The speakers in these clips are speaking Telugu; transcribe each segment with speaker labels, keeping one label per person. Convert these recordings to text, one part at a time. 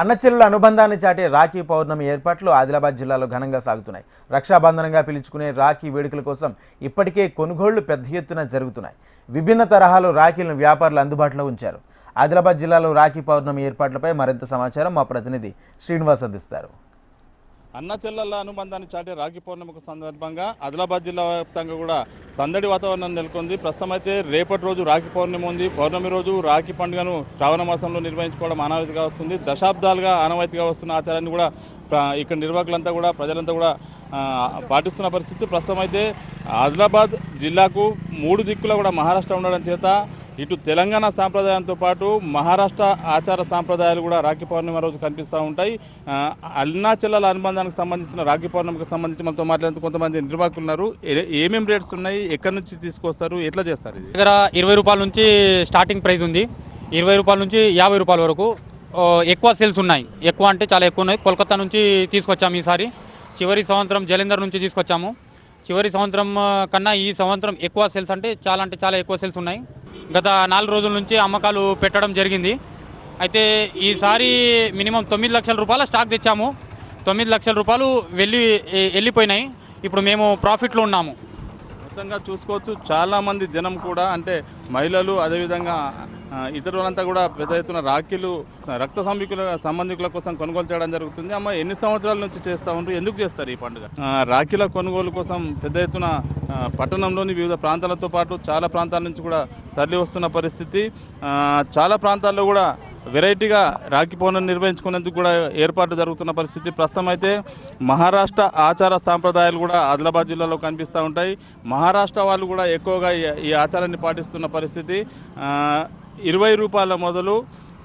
Speaker 1: అన్నచెల్లెల అనుబంధాన్ని చాటే రాఖీ పౌర్ణమి ఏర్పాట్లు ఆదిలాబాద్ జిల్లాలో ఘనంగా సాగుతున్నాయి. రక్షాబంధనంగా పిలుచుకునే రాఖీ వేడుకల కోసం ఇప్పటికే కొనుగోళ్ళు పెద్ద ఎత్తున జరుగుతున్నాయి. విభిన్న తరహాలో రాఖీలను వ్యాపారులు అందుబాటులో ఉంచారు. ఆదిలాబాద్ జిల్లాలో రాఖీ పౌర్ణమి ఏర్పాట్లపై మరింత సమాచారం మా ప్రతినిధి శ్రీనివాస్ అందిస్తారు.
Speaker 2: అన్న చెల్లెళ్ళ అనుబంధాన్ని చాటే రాఖీ పౌర్ణమికి సందర్భంగా ఆదిలాబాద్ జిల్లా వ్యాప్తంగా కూడా సందడి వాతావరణం నెలకొంది. ప్రస్తుతం అయితే రేపటి రోజు రాఖీ పౌర్ణమి ఉంది. పౌర్ణమి రోజు రాఖీ పండుగను శ్రావణ మాసంలో నిర్వహించుకోవడం ఆనవాయితీగా వస్తుంది. దశాబ్దాలుగా ఆనవాయితీగా వస్తున్న ఆచారాన్ని కూడా ఇక్కడ నిర్వాహకులంతా కూడా ప్రజలంతా కూడా పాటిస్తున్న పరిస్థితి. ప్రస్తుతం అయితే ఆదిలాబాద్ జిల్లాకు మూడు దిక్కులో కూడా మహారాష్ట్ర ఉండడం చేత ఇటు తెలంగాణ సాంప్రదాయంతో పాటు మహారాష్ట్ర ఆచార సాంప్రదాయాలు కూడా రాఖీ పౌర్ణమి రోజు కనిపిస్తూ ఉంటాయి. ఆ, అనుబంధానికి సంబంధించిన రాఖీ పౌర్ణమికి సంబంధించి మనతో మాట్లాడుతూ కొంతమంది నిర్వాహకులు ఉన్నారు. ఏమేమి రేట్స్ ఉన్నాయి? ఎక్కడి నుంచి తీసుకొస్తారు? ఎట్లా చేస్తారు ఇది?
Speaker 3: దగ్గర ఇరవై రూపాయల నుంచి స్టార్టింగ్ ప్రైస్ ఉంది. ఇరవై రూపాయల నుంచి యాభై రూపాయల వరకు ఎక్కువ సేల్స్ ఉన్నాయి. ఎక్కువ అంటే చాలా ఎక్కువ ఉన్నాయి. కోల్కతా నుంచి తీసుకొచ్చాము ఈసారి. చివరి సంవత్సరం జలంధర్ నుంచి తీసుకొచ్చాము. చివరి సంవత్సరం కన్నా ఈ సంవత్సరం ఎక్కువ సేల్స్ అంటే చాలా అంటే చాలా ఎక్కువ సేల్స్ ఉన్నాయి. గత నాలుగు రోజుల నుంచి అమ్మకాలు పెట్టడం జరిగింది. అయితే ఈసారి మినిమం తొమ్మిది లక్షల రూపాయల స్టాక్ తెచ్చాము. తొమ్మిది లక్షల రూపాయలు వెళ్ళి వెళ్ళిపోయినాయి. ఇప్పుడు మేము ప్రాఫిట్లో ఉన్నాము.
Speaker 2: మొత్తంగా చూసుకోవచ్చు చాలామంది జనం కూడా అంటే మహిళలు అదేవిధంగా ఇతరులంతా కూడా పెద్ద ఎత్తున రాఖీలు రక్త సంబంధికుల సంబంధికుల కోసం కొనుగోలు చేయడం జరుగుతుంది. అమ్మ ఎన్ని సంవత్సరాల నుంచి చేస్తూ ఉంటారు ఎందుకు చేస్తారు ఈ పండుగ? రాఖీల కొనుగోలు కోసం పెద్ద ఎత్తున పట్టణంలోని వివిధ ప్రాంతాలతో పాటు చాలా ప్రాంతాల నుంచి కూడా తరలి వస్తున్న పరిస్థితి. చాలా ప్రాంతాల్లో కూడా వెరైటీగా రాఖీ పౌర్ణమి నిర్వహించుకునేందుకు కూడా ఏర్పాట్లు జరుగుతున్న పరిస్థితి. ప్రస్తుతం అయితే మహారాష్ట్ర ఆచార సాంప్రదాయాలు కూడా ఆదిలాబాద్ జిల్లాలో కనిపిస్తూ ఉంటాయి. మహారాష్ట్ర వాళ్ళు కూడా ఎక్కువగా ఈ- ఆచారాన్ని పాటిస్తున్న పరిస్థితి. ఇరవై రూపాయల మొదలు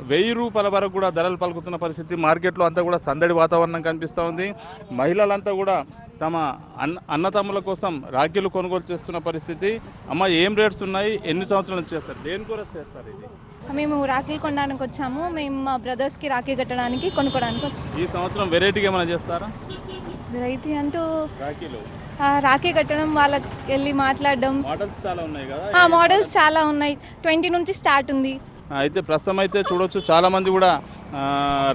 Speaker 2: వెయ్యి రూపాయల వరకు కూడా ధరలు పలుకుతున్న పరిస్థితి. మార్కెట్లో అంతా కూడా సందడి వాతావరణం కనిపిస్తూ ఉంది. మహిళలంతా కూడా తమ అన్న అన్నతమ్ముల కోసం రాఖీలు కొనుగోలు చేస్తున్న పరిస్థితి. అమ్మ ఏం రేట్స్ ఉన్నాయి? ఎన్ని సంవత్సరాల నుంచి చేస్తారు? దేని కొరకు చేస్తారు ఇది?
Speaker 4: మేము రాఖీలు కొనడానికి వచ్చాము. మేము మా బ్రదర్స్కి రాఖీ కట్టడానికి కొనుక్కోడానికి వచ్చాము.
Speaker 2: ఈ సంవత్సరం వెరైటీగా ఏమైనా చేస్తారా?
Speaker 4: వెరైటీ అంటూ
Speaker 2: రాఖీలు.
Speaker 4: రాఖీ కట్టడం వాళ్ళకి వెళ్ళి మాట్లాడడం.
Speaker 2: మోడల్స్ చాలా ఉన్నాయి కదా?
Speaker 4: ఆ మోడల్స్ చాలా ఉన్నాయి. ట్వంటీ నుంచి స్టార్ట్ ఉంది.
Speaker 2: అయితే ప్రస్తుతం అయితే చూడొచ్చు చాలా మంది కూడా ఆ,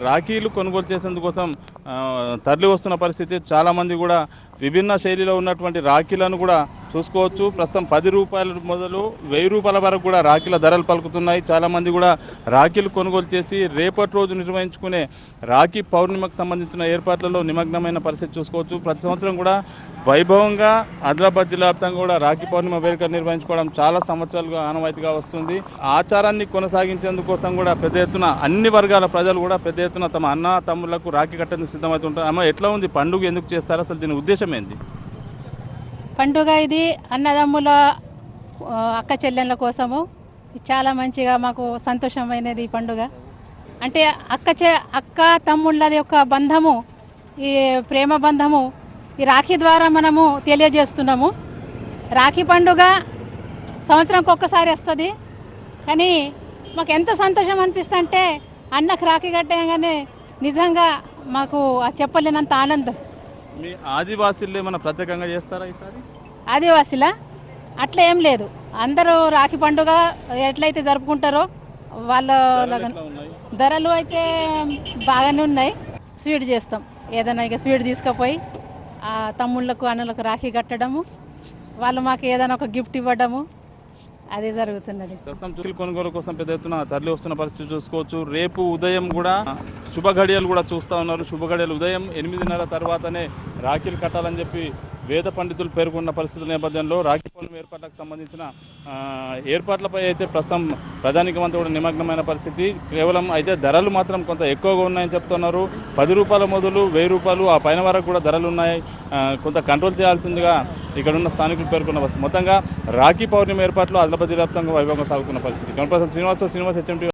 Speaker 2: రాఖీలు కొనుగోలు చేసేందుకోసం తరలి వస్తున్న పరిస్థితి. చాలా మంది కూడా విభిన్న శైలిలో ఉన్నటువంటి రాఖీలను కూడా చూసుకోవచ్చు. ప్రస్తుతం పది రూపాయల మొదలు వెయ్యి రూపాయల వరకు కూడా రాఖీల ధరలు పలుకుతున్నాయి. చాలామంది కూడా రాఖీలు కొనుగోలు చేసి రేపటి రోజు నిర్వహించుకునే రాఖీ పౌర్ణిమకు సంబంధించిన ఏర్పాట్లలో నిమగ్నమైన పరిస్థితి చూసుకోవచ్చు. ప్రతి సంవత్సరం కూడా వైభవంగా ఆదిలాబాద్ జిల్లా వ్యాప్తంగా కూడా రాఖీ పౌర్ణిమ వేడుక నిర్వహించుకోవడం చాలా సంవత్సరాలుగా ఆనవాయితీగా వస్తుంది. ఆచారాన్ని కొనసాగించేందుకోసం కూడా పెద్ద ఎత్తున అన్ని వర్గాల ప్రజలు కూడా పెద్ద ఎత్తున తమ అన్న తమ్ముళ్ళకు రాఖీ కట్టేందుకు సిద్ధమవుతుంటారు. అమ్మ ఎట్లా ఉంది? పండుగ ఎందుకు చేస్తారు? అసలు దీని ఉద్దేశం ఏంది?
Speaker 5: పండుగ ఇది అన్నదమ్ముల అక్క చెల్లెళ్ళ కోసము. చాలా మంచిగా మాకు సంతోషమైనది ఈ పండుగ. అంటే అక్క చె అక్క తమ్ముళ్ళది యొక్క బంధము ఈ ప్రేమ బంధము ఈ రాఖీ ద్వారా మనము తెలియజేస్తున్నాము. రాఖీ పండుగ సంవత్సరంకి ఒక్కసారి వస్తుంది. కానీ మాకు ఎంత సంతోషం అనిపిస్తుంటే అన్నకు రాఖీ కట్టగానే నిజంగా మాకు చెప్పలేనంత ఆనందం.
Speaker 2: మీ ఆదివాసీల్లో ఏమైనా ప్రత్యేకంగా చేస్తారా ఈసారి?
Speaker 5: ఆదివాసీల? అట్లా ఏం లేదు. అందరూ రాఖీ పండుగ ఎట్లయితే జరుపుకుంటారో వాళ్ళ
Speaker 2: ధరలు
Speaker 5: అయితే బాగానే ఉన్నాయి. స్వీట్ చేస్తాం. ఏదైనా ఇక స్వీట్ తీసుకుపోయి ఆ తమ్ముళ్ళకు అన్నలకు రాఖీ కట్టడము వాళ్ళు మాకు ఏదైనా ఒక గిఫ్ట్ ఇవ్వడము అదే జరుగుతున్నది.
Speaker 2: ప్రస్తుతం చుక్కల కొనుగోలు కోసం పెద్ద ఎత్తున తరలి వస్తున్న పరిస్థితి చూసుకోవచ్చు. రేపు ఉదయం కూడా శుభ గడియలు కూడా చూస్తూ ఉన్నారు. శుభ గడియలు ఉదయం ఎనిమిదిన్నర తర్వాతనే రాఖీలు కట్టాలని చెప్పి వేద పండితులు పేర్కొన్న పరిస్థితుల నేపథ్యంలో రాఖీ పౌర్ణమి ఏర్పాట్లకు సంబంధించిన ఏర్పాట్లపై అయితే ప్రస్తుతం ప్రధానికమంతా కూడా నిమగ్నమైన పరిస్థితి. కేవలం అయితే ధరలు మాత్రం కొంత ఎక్కువగా ఉన్నాయని చెప్తున్నారు. పది రూపాయల మొదలు వెయ్యి రూపాయలు ఆ పైన వరకు కూడా ధరలు ఉన్నాయి. కొంత కంట్రోల్ చేయాల్సిందిగా ఇక్కడ ఉన్న స్థానికులు పేర్కొన్న పరిస్థితి మొత్తంగా రాఖీ పౌర్ణమి ఏర్పాట్లు ఆదిలాబాద్ వ్యాప్తంగా వైభవంగా సాగుతున్న పరిస్థితి. కనపర్సన్ శ్రీనివాస శ్రీనివాస్ హెచ్ఎంటీ